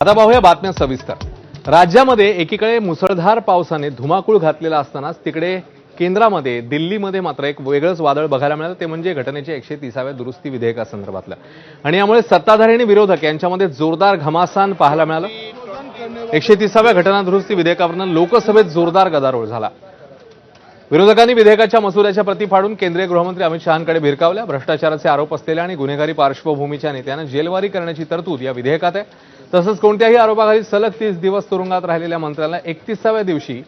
आता पाहूया बातम्या सविस्तर. राज्यामध्ये एकीकडे मुसळधार पावसाने धुमाकूळ घातलेला असतानाच तिकडे केंद्रामध्ये दिल्लीमध्ये मात्र एक वेगळंच वादळ बघायला मिळालं. ते म्हणजे घटनेच्या एकशे तिसाव्या दुरुस्ती विधेयकासंदर्भातलं. आणि यामुळे सत्ताधारी आणि विरोधक यांच्यामध्ये जोरदार घमासान पाहायला मिळालं. एकशे तिसाव्या घटना दुरुस्ती विधेयकावरनं लोकसभेत जोरदार गदारोळ झाला. विरोधकांनी विधेयकाच्या मसुद्याच्या प्रती फाडून केंद्रीय गृहमंत्री अमित शहांकडे भिरकावल्या. भ्रष्टाचाराचे आरोप असलेल्या आणि गुन्हेगारी पार्श्वभूमीच्या नेत्यांना जेलवारी करण्याची तरतूद या विधेयकात आहे. तसंच कोणत्याही आरोपाखाली सलग तीस दिवस तुरुंगात राहिलेल्या मंत्र्यांना एकतीसाव्या दिवशी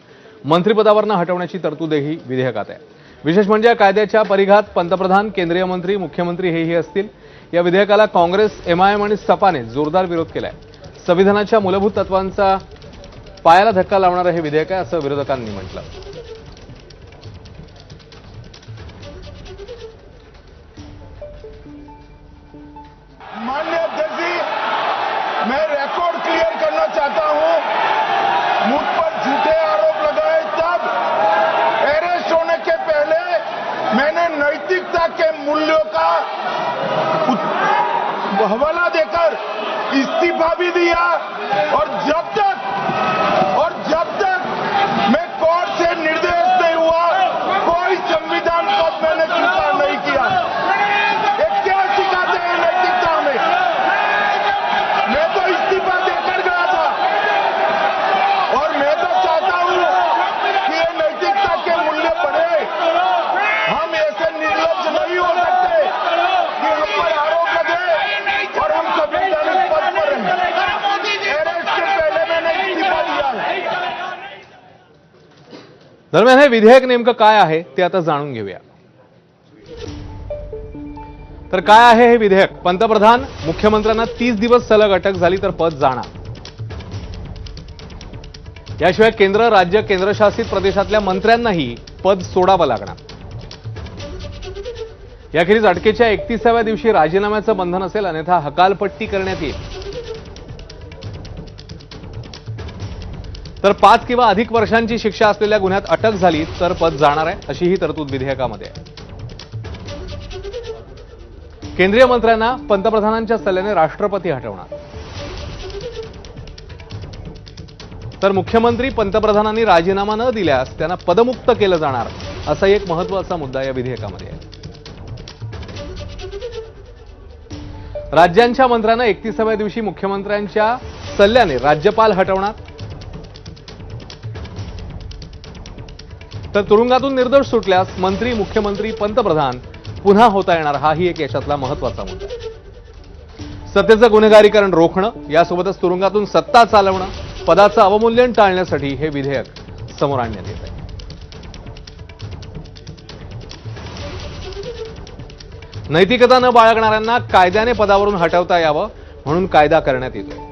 मंत्रिपदावरनं हटवण्याची तरतूदही विधेयकात आहे. विशेष म्हणजे या कायद्याच्या परिघात पंतप्रधान केंद्रीय मंत्री मुख्यमंत्री हेही असतील. या विधेयकाला काँग्रेस एमआयएम आणि सपाने जोरदार विरोध केलाय. संविधानाच्या मूलभूत तत्वांचा पायाला धक्का लावणारं हे विधेयक आहे असं विरोधकांनी म्हटलं. मैंने नैतिकता के मूल्यों का हवाला देकर इस्तीफा भी दिया और जब तक और जब तक मैं कोर्ट से निर्देश नहीं हुआ कोई संविधान पद मैंने स्वीकार नहीं किया ये क्या सिखाते हैं नैतिकता में मैं तो इस्तीफा देकर गया था और मैं तो चाहता हूं कि ये नैतिकता के मूल्य बढ़े हम ऐसे निर्लज नहीं हो सकते कि हम पर आरोप लगे और हम संवैधानिक पद पर रहें अरेस्ट के पहले मैंने इस्तीफा दिया है दरम्यान हे विधेयक नेमकं काय आहे ते आता जाणून घेऊया. तर काय आहे हे विधेयक? पंतप्रधान मुख्यमंत्र्यांना तीस दिवस सलग अटक झाली तर पद जाणार. याशिवाय केंद्र राज्य केंद्रशासित प्रदेशातल्या मंत्र्यांनाही पद सोडावं लागणार. याखेरीज अटकेच्या एकतीसाव्या दिवशी राजीनाम्याचं बंधन असेल अन्यथा हकालपट्टी करण्यात येईल. तर पाच किंवा अधिक वर्षांची शिक्षा असलेल्या गुन्ह्यात अटक झाली तर पद जाणार आहे अशी ही तरतूद विधेयकामध्ये आहे. केंद्रीय मंत्र्यांना पंतप्रधानांच्या सल्ल्याने राष्ट्रपती हटवणार. तर मुख्यमंत्री पंतप्रधानांनी राजीनामा न दिल्यास त्यांना पदमुक्त केलं जाणार असा एक महत्त्वाचा मुद्दा या विधेयकामध्ये आहे. राज्यांच्या मंत्र्यांना एकतीसाव्या दिवशी मुख्यमंत्र्यांच्या सल्ल्याने राज्यपाल हटवणार तर तुरुंगातून निर्दोष सुटल्यास मंत्री मुख्यमंत्री पंतप्रधान पुन्हा होता येणार. हाही एक याच्यातला महत्त्वाचा मुद्दा. सत्तेचं गुन्हेगारीकरण रोखणं यासोबतच तुरुंगातून सत्ता चालवणं पदाचं अवमूल्यन टाळण्यासाठी हे विधेयक समोर आणण्यात येत आहे. नैतिकता न बाळगणाऱ्यांना कायद्याने पदावरून हटवता यावं म्हणून कायदा करण्यात येतोय.